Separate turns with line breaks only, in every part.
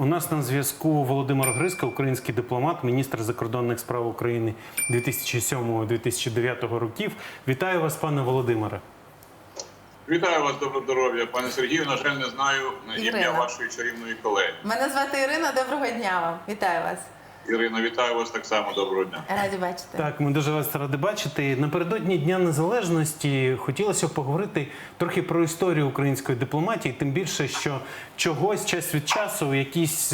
У нас на зв'язку Володимир Гризько, український дипломат, міністр закордонних справ України 2007-2009 років. Вітаю вас, пане Володимире.
Вітаю вас, добро здоров'я, пане Сергію. На жаль, не знаю ім'я вашої чарівної колеги.
Мене звати Ірина. Доброго дня вам. Вітаю вас.
Ірина, вітаю вас так само. Доброго дня.
Раді бачити.
Так, ми дуже вас раді бачити. Напередодні Дня Незалежності хотілося б поговорити трохи про історію української дипломатії, тим більше, що чогось час від часу якісь.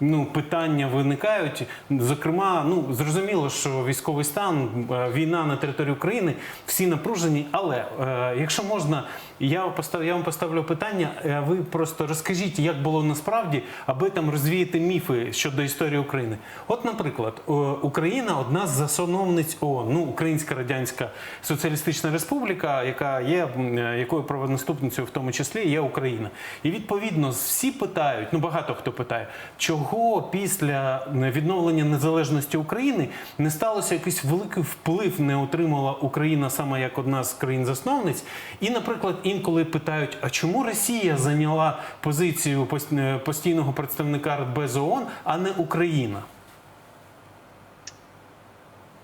Ну, питання виникають. Зокрема, ну зрозуміло, що військовий стан, е, війна на території України, всі напружені. Але е, якщо можна, я постав, я вам поставлю питання. е, Ви просто розкажіть, як було насправді, аби там розвіяти міфи щодо історії України. От, наприклад, Україна одна з засновниць ООН, ну Українська Радянська Соціалістична Республіка, яка є е, якою правонаступницею в тому числі є Україна. І відповідно всі питають, ну багато хто питає, чого після відновлення незалежності України не сталося якийсь великий вплив, не отримала Україна саме як одна з країн-засновниць. І, наприклад, інколи питають: а чому Росія зайняла позицію е, постійного представника Радбезу ООН, а не Україна?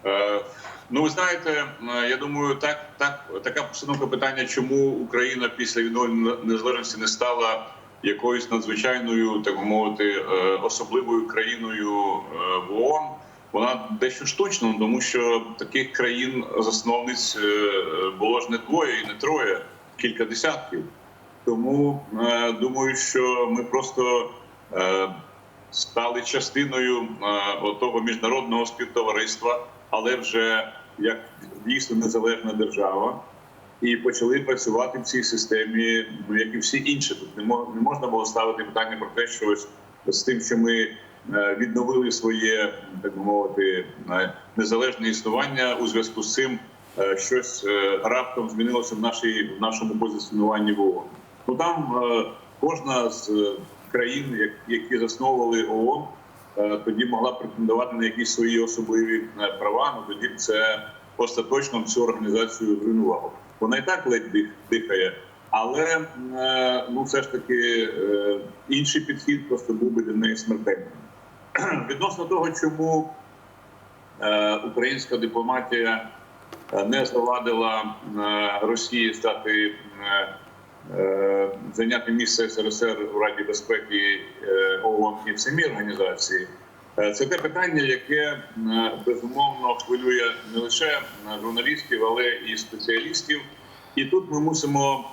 Е, ну, ви знаєте, е, я думаю, так, так, така постановка питання, чому Україна після відновлення незалежності не стала якоюсь надзвичайною, так мовити, е, особливою країною е, в ООН. Вона дещо штучна, тому що таких країн засновниць е, було ж не двоє і не троє, кілька десятків. Тому думаю, що ми просто стали частиною того міжнародного співтовариства, але вже як дійсно незалежна держава, і почали працювати в цій системі, ну як і всі інші. Тут не мо- не можна було ставити питання про те, що ось з тим, що ми е, відновили своє, так мовити, е, незалежне існування у зв'язку з цим. е, Щось раптом змінилося в нашій в нашому позиціонуванні ООН. Ну там кожна з країн, які засновували ООН, тоді могла претендувати на якісь свої особливі права. Ну тоді це остаточно цю організацію зруйнувало. Вона і так ледь дихає, але е, ну все ж таки е, інший підхід просто був би для неї смертельним. Відносно того, чому е, українська дипломатія не завадила Росії стати зайняти місце СРСР у Раді безпеки ООН і в самій організації. Е, Це те питання, яке е, безумовно хвилює не лише е, журналістів, але і спеціалістів. І тут ми мусимо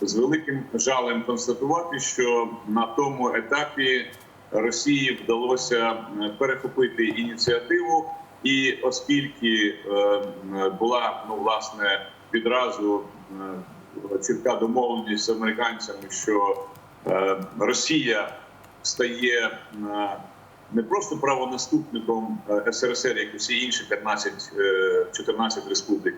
з великим жалем констатувати, що на тому етапі Росії вдалося перехопити ініціативу, і оскільки була ну власне відразу чітка домовленість з американцями, що Росія стає не просто правонаступником е, СРСР, як і всі інші 15, е, 14 республік,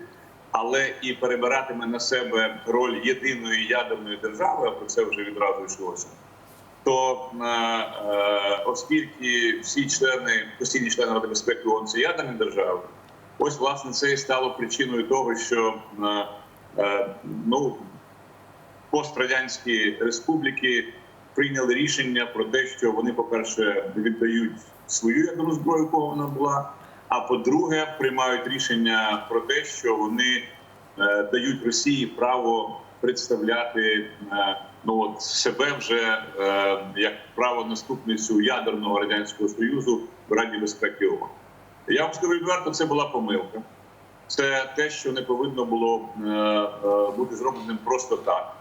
але і перебиратиме на себе роль єдиної ядерної держави, а про це вже відразу йшлося. То е, е, оскільки всі члени, постійні члени Ради безпеки ООН – це ядерні держави, ось власне це і стало причиною того, що е, е, ну пострадянські республіки прийняли рішення про те, що вони, по-перше, віддають свою ядерну зброю, кого вона була. А по-друге, приймають рішення про те, що вони е, дають Росії право представляти е, ну от себе вже е, як правонаступницю ядерного радянського союзу в Раді безпеки ООН. Я вам скажу відверто, це була помилка. Це те, що не повинно було бути зробленим просто так.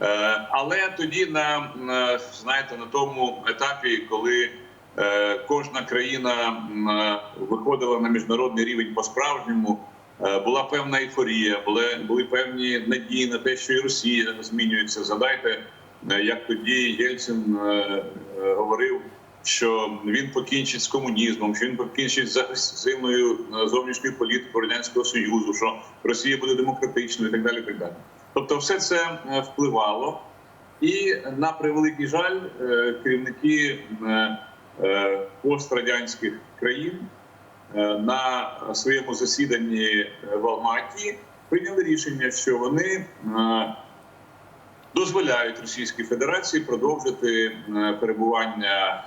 Е, Але тоді на на, знаєте на тому етапі, коли е, кожна країна е, виходила на міжнародний рівень по-справжньому, е, була певна ейфорія, були, були певні надії на те, що і Росія змінюється. Згадайте, як тоді Єльцин говорив, що він покінчить з комунізмом, що він покінчить з агресивною зовнішньою політикою радянського союзу, що Росія буде демократичною і так далі. і Так далі. Тобто, все це е, впливало, і на превеликий жаль, е, керівники е, пострадянських країн на своєму засіданні в Алматі прийняли рішення, що вони дозволяють Російській Федерації продовжити перебування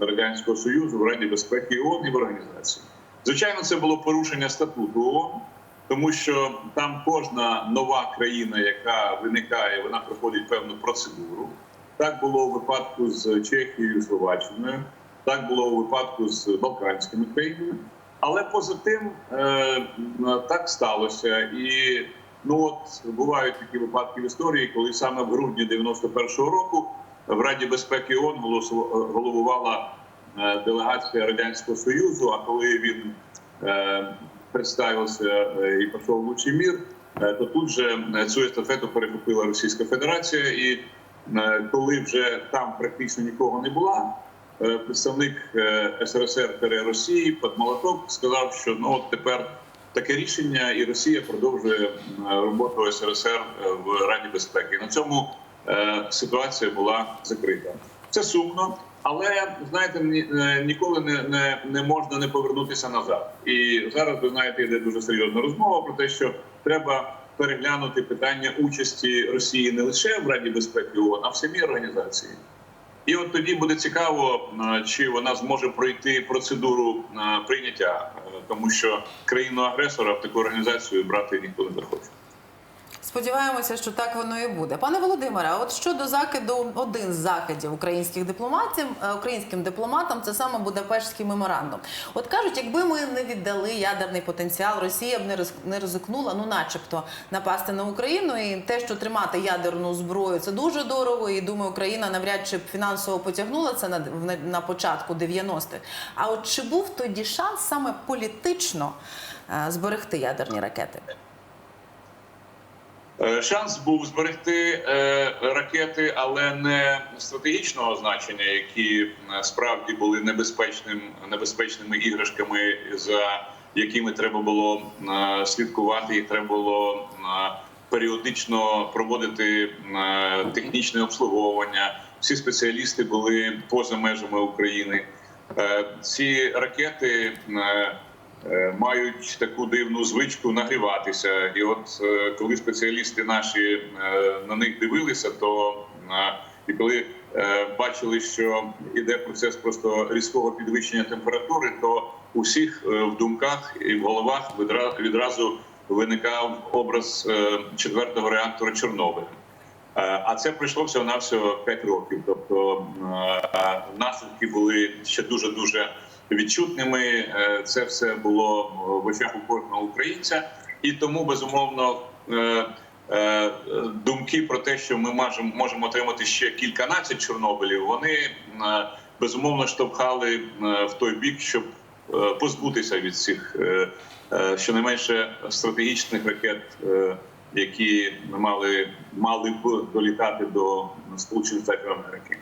радянського союзу в Раді безпеки ООН і в організації. Звичайно, це було порушення статуту ООН, тому що там кожна нова країна, яка виникає, вона проходить певну процедуру. Так було у випадку з Чехією, Словаччиною, так було у випадку з Балканськими країнами. Але поза тим е, так сталося. І ну от бувають такі випадки в історії, коли саме в грудні 91-го року в Раді безпеки ООН головувала е, делегація Радянського Союзу. А коли він представився е, і пішов в лучший мір, е, то тут же е, цю естафету перехопила Російська Федерація. І коли вже там практично нікого не була, представник СРСР та Росії Подмолоток сказав, що ну от тепер таке рішення, і Росія продовжує роботу СРСР в Раді безпеки. На цьому ситуація була закрита. Це сумно, але знаєте, е, ніколи не, не, не можна не повернутися назад. І зараз ви знаєте, йде дуже серйозна розмова про те, що треба переглянути питання участі Росії не лише в Раді безпеки ООН, а в самій організації. І от тоді буде цікаво, е, чи вона зможе пройти процедуру е, прийняття, тому що країну агресора в таку організацію брати ніхто не захоче.
Сподіваємося, що так воно і буде. Пане Володимире, от щодо закиду, один з закидів українських дипломатів, е, українським дипломатам, це саме Будапештський меморандум. От кажуть, якби ми не віддали ядерний потенціал, Росія б не ризик- не ризикнула, ну начебто, напасти на Україну. І те, що тримати ядерну зброю, це дуже дорого. І думаю, Україна навряд чи б фінансово потягнула це на, на, на початку 90-х. А от чи був тоді шанс саме політично е, зберегти ядерні ракети?
Е, Шанс був зберегти е, ракети, але не стратегічного значення, які е, справді були небезпечним небезпечними іграшками, за якими треба було слідкувати, їх треба було періодично проводити технічне обслуговування. Всі спеціалісти були поза межами України. Ці ракети. Е, мають таку дивну звичку нагріватися. І от е, коли спеціалісти наші е, на них дивилися, то і коли бачили, що іде процес просто різкого підвищення температури, то у всіх е, в думках і в головах відразу виникав образ четвертого реактора Чорнобиля. А це пройшло всього навсього 5 років. Тобто наслідки були ще дуже дуже відчутними. Е, Це все було в очах у кожного українця, і тому безумовно. е, е, Думки про те, що ми можемо отримати ще кільканадцять Чорнобилів, вони безумовно штовхали в той бік, щоб позбутися від цих щонайменше стратегічних ракет, які мали мали б долітати до Сполучених Штатів Америки.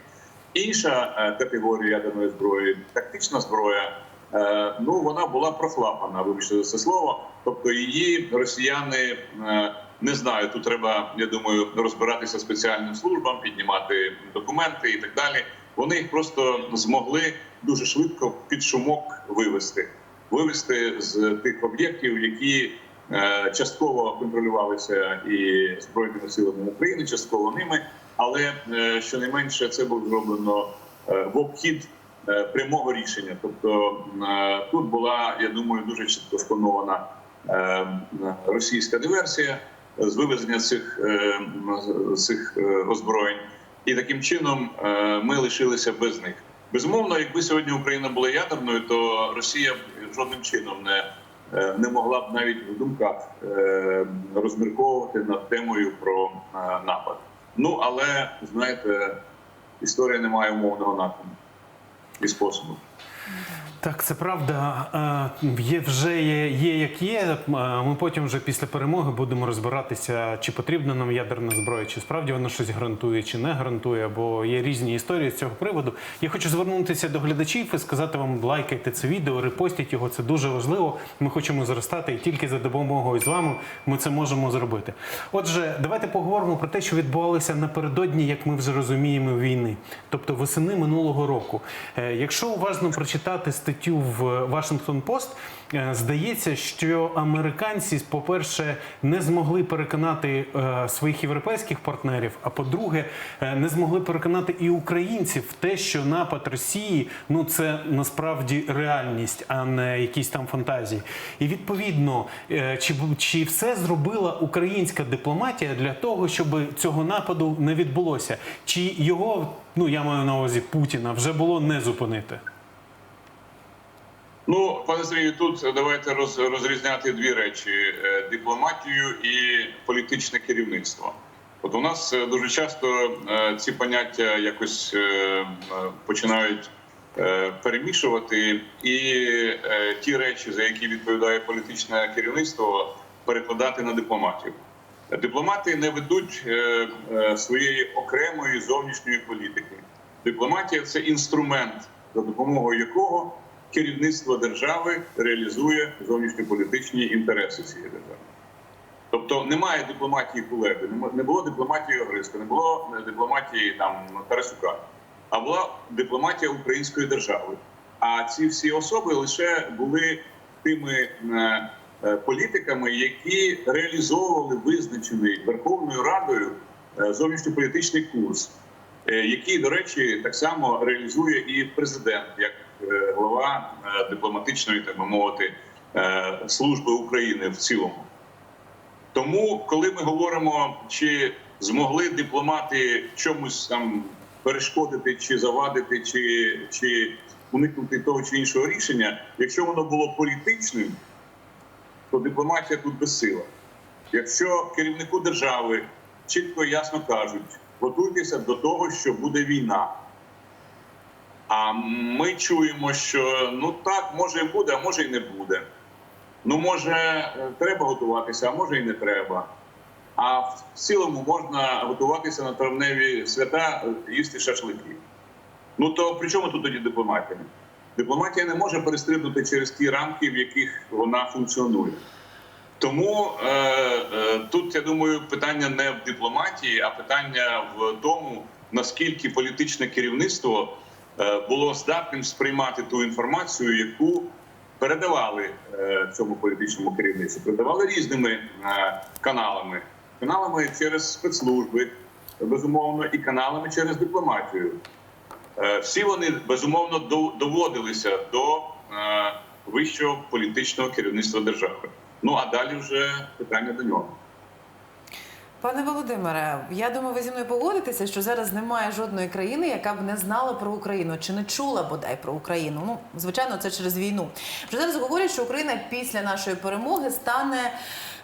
Інша е, категорія ядерної зброї, тактична зброя. е, Ну вона була прохлапана, вибачте за це слово. Тобто її росіяни е, не знаю. Тут треба, я думаю, розбиратися спеціальним службам, піднімати документи і так далі. Вони їх просто змогли дуже швидко під шумок вивести, вивести з тих об'єктів, які частково контролювалися і збройними силами України, частково ними. Але е, щонайменше це було зроблено е, в обхід е, прямого рішення. Тобто тут була, я думаю, дуже чітко спланована російська диверсія з вивезення цих, цих озброєнь, і таким чином ми лишилися без них. Безумовно, якби сьогодні Україна була ядерною, то Росія жодним чином не, не могла б навіть в думках розмірковувати над темою про напад. Ну але знаєте, історія не має умовного напряму і способу.
Так, це правда. Е, Є вже є, є як є. Е, Ми потім вже після перемоги будемо розбиратися, чи потрібна нам ядерна зброя, чи справді вона щось гарантує, чи не гарантує, бо є різні історії з цього приводу. Я хочу звернутися до глядачів і сказати вам, лайкайте це відео, репостіть його. Це дуже важливо. Ми хочемо зростати, і тільки за допомогою з вами ми це можемо зробити. Отже, давайте поговоримо про те, що відбувалося напередодні, як ми вже розуміємо, війни, тобто восени минулого року. Е, Якщо уважно прочитати статтю в Вашингтон Пост, е, здається, що американці, по-перше, не змогли переконати е, своїх європейських партнерів, а по-друге, е, не змогли переконати і українців в те, що напад Росії ну це насправді реальність, а не якісь там фантазії. І відповідно, чи, чи все зробила українська дипломатія для того, щоб цього нападу не відбулося? Чи його, ну я маю на увазі Путіна, вже було не зупинити?
Ну, пане Сергію, тут давайте роз, розрізняти дві речі: е, дипломатію і політичне керівництво. От у нас е, дуже часто е, ці поняття якось починають перемішувати, і ті речі, за які відповідає політичне керівництво, перекладати на дипломатію. Дипломати не ведуть своєї окремої зовнішньої політики. Дипломатія це інструмент, за допомогою якого керівництво держави реалізує зовнішньополітичні інтереси цієї держави. Тобто немає дипломатії Кулеби, не було дипломатії Огриска, не було е, дипломатії там Тарасюка, а була дипломатія української держави. А ці всі особи лише були тими е, е, політиками, які реалізовували визначений Верховною Радою зовнішньополітичний курс, який, до речі, так само реалізує і президент як глава е, дипломатичної, так би мовити, е, служби України в цілому. Тому, коли ми говоримо, чи змогли дипломати чомусь там перешкодити, чи завадити, чи, чи уникнути того чи іншого рішення, якщо воно було політичним, то дипломатія тут безсила. Якщо керівнику держави чітко і ясно кажуть, готуйтеся до того, що буде війна. А ми чуємо, що ну так, може і буде, а може і не буде. Ну, може, е, треба готуватися, а може і не треба. А в цілому можна готуватися на травневі свята, е, їсти шашлики. Ну то при чому тут тоді дипломатія? Дипломатія не може перестрибнути через ті рамки, в яких вона функціонує. Тому е, е, тут я думаю, питання не в дипломатії, а питання в тому, наскільки політичне керівництво було здатним сприймати ту інформацію, яку передавали е, цьому політичному керівництву, передавали різними е, каналами, каналами через спецслужби, безумовно, і каналами через дипломатію. Е, Всі вони безумовно до- доводилися до е, вищого політичного керівництва держави. Ну а далі вже питання до нього.
Пане Володимире, я думаю, ви зі мною погодитеся, що зараз немає жодної країни, яка б не знала про Україну чи не чула бодай про Україну. Ну, звичайно, це через війну. Вже зараз говорять, що Україна після нашої перемоги стане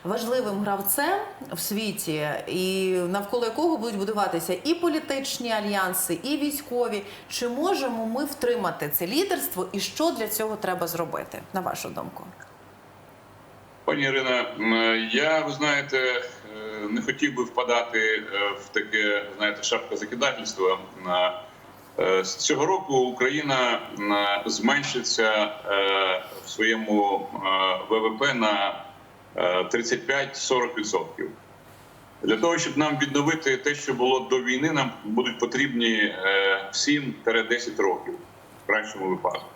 важливим гравцем в світі, і навколо якого будуть будуватися і політичні альянси, і військові. Чи можемо ми втримати це лідерство, і що для цього треба зробити, на вашу думку?
Пані Ірина, я ви знаєте, не хотів би впадати е, в таке знаєте шапкозакидательство. Е, з цього року Україна зменшиться е, в своєму ВВП на е, 35-40%. Для того, щоб нам відновити те, що було до війни, нам будуть потрібні е, 7-10 років в кращому випадку.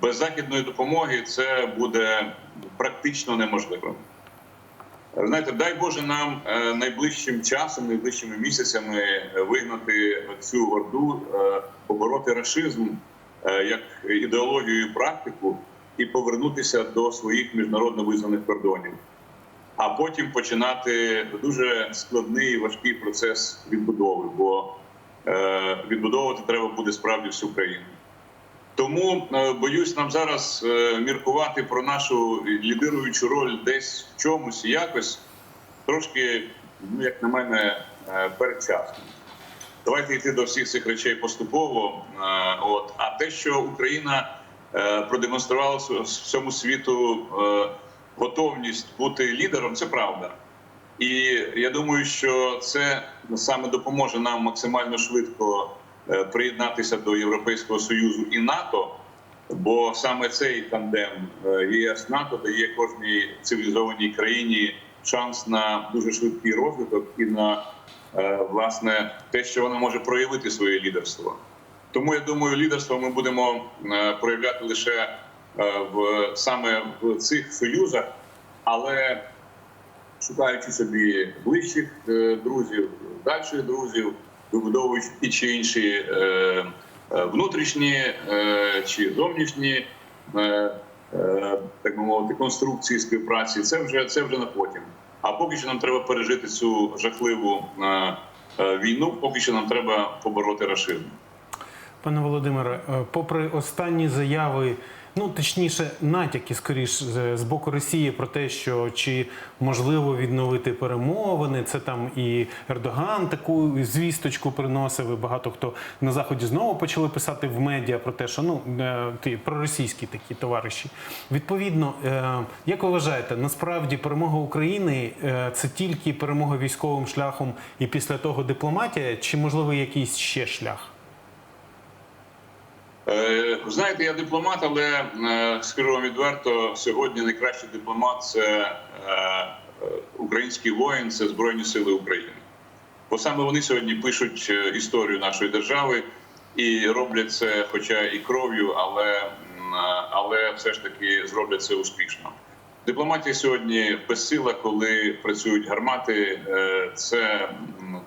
Без західної допомоги це буде практично неможливо. Знаєте, дай Боже нам е, найближчим часом, найближчими місяцями е, вигнати цю орду, е, побороти рашизм як ідеологію і практику і повернутися до своїх міжнародно визнаних кордонів, а потім починати дуже складний і важкий процес відбудови, бо відбудовувати треба буде справді всю країну. Тому е, боюсь нам зараз е, міркувати про нашу лідируючу роль десь в чомусь якось трошки, ну як на мене, е, передчасно. Давайте йти до всіх цих речей поступово. От а те, що Україна продемонструвала всьому світу готовність бути лідером, це правда. І я думаю, що це саме допоможе нам максимально швидко приєднатися до Європейського союзу і НАТО, бо саме цей тандем е, ЄС НАТО дає кожній цивілізованій країні шанс на дуже швидкий розвиток і на е, власне те, що вона може проявити своє лідерство. Тому я думаю, лідерство ми будемо е, проявляти лише е, в саме в цих союзах, але шукаючи собі ближчих е, друзів, дальших друзів, вибудовуючи ті чи інші е, е, внутрішні е, чи зовнішні, так би мовити, конструкції співпраці, це вже це вже на потім. А поки що нам треба пережити цю жахливу війну, поки що нам треба побороти рашизм.
Пане Володимире, попри останні заяви, ну точніше, натяки скоріш з боку Росії про те, що чи можливо відновити перемовини, це там і Ердоган таку звісточку приносив. і Багато хто на заході знову почали писати в медіа про те, що ну е, ті проросійські такі товариші. Відповідно, е, як ви вважаєте, насправді перемога України е, це тільки перемога військовим шляхом і після того дипломатія, чи можливо якийсь ще шлях?
Е, знаєте, я дипломат, але е, скажу вам відверто, сьогодні найкращий дипломат це е, український воїн, це Збройні Сили України. Бо саме вони сьогодні пишуть історію нашої держави і роблять це, хоча і кров'ю, але, але все ж таки зроблять це успішно. Дипломатія сьогодні безсила, коли працюють гармати. Це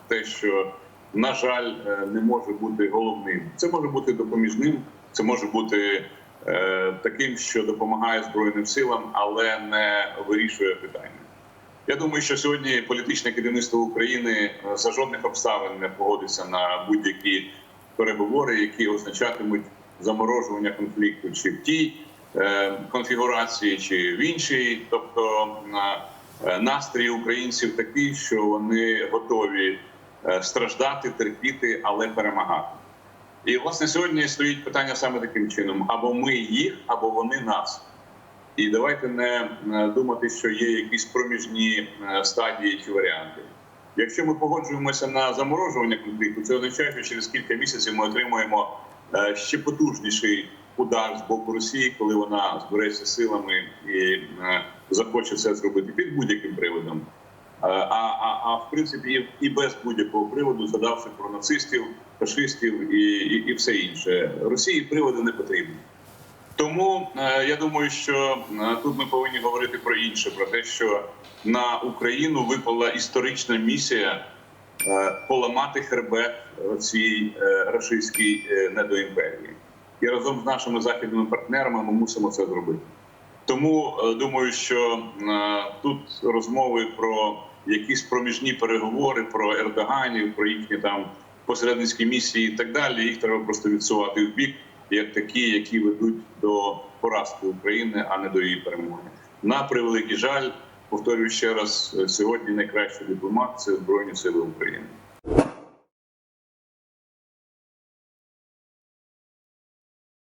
те, що на жаль, е, не може бути головним. Це може бути допоміжним, це може бути е, таким, що допомагає збройним силам, але не вирішує питання. Я думаю, що сьогодні політичне керівництво України е, за жодних обставин не погодиться на будь-які переговори, які означатимуть заморожування конфлікту чи в тій е, конфігурації, чи в іншій. Тобто е, настрій українців такий, що вони готові страждати, терпіти, але перемагати. І власне сьогодні стоїть питання саме таким чином: або ми їх, або вони нас. І давайте не е, думати, що є якісь проміжні е, стадії чи варіанти. Якщо ми погоджуємося на заморожування конфлікту, це означає, що через кілька місяців ми отримуємо е, ще потужніший удар з боку Росії, коли вона збереться силами і е, захоче це зробити під будь-яким приводом. Е, А, а, а в принципі, і, без будь-якого приводу, згадавши про нацистів, фашистів і, і, і все інше, Росії приводи не потрібні. Тому е, я думаю, що е, тут ми повинні говорити про інше: про те, що на Україну випала історична місія поламати хребет цій рашистській недоімперії. І разом з нашими західними партнерами ми мусимо це зробити. Тому е, думаю, що е, тут розмови про якісь проміжні переговори, про Ердоганів, про їхні там посередницькі місії і так далі. Їх треба просто відсувати в бік, як такі, які ведуть до поразки України, а не до її перемоги. На превеликий жаль, повторюю ще раз: е, сьогодні найкращий дипломат це Збройні Сили України.